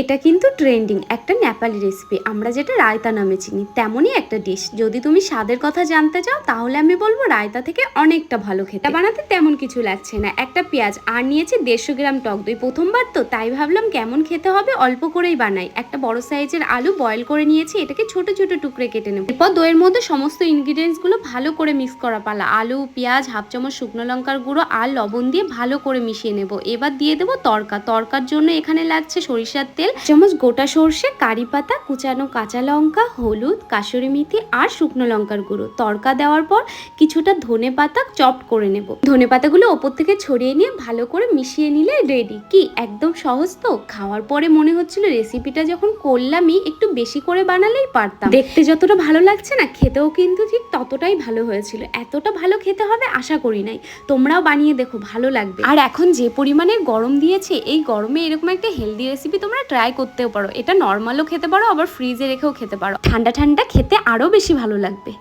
এটা কিন্তু ট্রেন্ডিং একটা নেপালি রেসিপি আমরা যেটা রায়তা নামে চিনি, তেমনই একটা ডিশ যদি তুমি স্বাদের কথা জানতে চাও, তাহলে আমি বলব রায়তা থেকে অনেকটা ভালো খেতে। বানাতে তেমন কিছু লাগছে না। একটা পেঁয়াজ, আর নিয়েছি দেড়শো গ্রাম টক দই। প্রথমবার তো, তাই ভাবলাম কেমন খেতে হবে, অল্প করেই বানাই। একটা বড় সাইজের আলু বয়েল করে নিয়েছি, এটাকে ছোট ছোট টুকরে কেটে নেব। এরপর দইয়ের মধ্যে সমস্ত ইনগ্রিডিয়েন্টসগুলো ভালো করে মিক্স করা পালা। আলু, পেঁয়াজ হাফ চামচ শুকনো লঙ্কার গুঁড়ো, আর লবণ দিয়ে ভালো করে মিশিয়ে নেব। এবার দিয়ে দেবো তরকা। তরকার জন্য এখানে লাগছে সরিষার তেল চামচ গোটা সর্ষে, কারি পাতা, কুচানো কাঁচা লঙ্কা, হলুদ কাসুরি মেথি আর শুকনো লঙ্কার গুঁড়ো। তরকা দেওয়ার পর কিছুটা ধনে পাতা চপ করে নেব। ধনে পাতাগুলো ওপর থেকে ছড়িয়ে নিয়ে ভালো করে মিশিয়ে নিলে রেডি কি, একদম সহজ তো? খাওয়ার পরে মনে হচ্ছিল রেসিপিটা যখন করলামই, একটু বেশি করে বানালেই পারতাম। দেখতে যতটা ভালো লাগছে না, খেতেও কিন্তু ঠিক ততটাই ভালো হয়েছিল। এতটা ভালো খেতে হবে আশা করি নাই। তোমরাও বানিয়ে দেখো, ভালো লাগবে। আর এখন যে পরিমাণে গরম দিয়েছে, এই গরমে এরকম একটা হেলদি রেসিপি তোমরা ট্রাই করতেও পারো। এটা নর্মালও খেতে পারো, আবার ফ্রিজে রেখেও খেতে পারো। ঠান্ডা ঠান্ডা খেতে আরও বেশি ভালো লাগবে।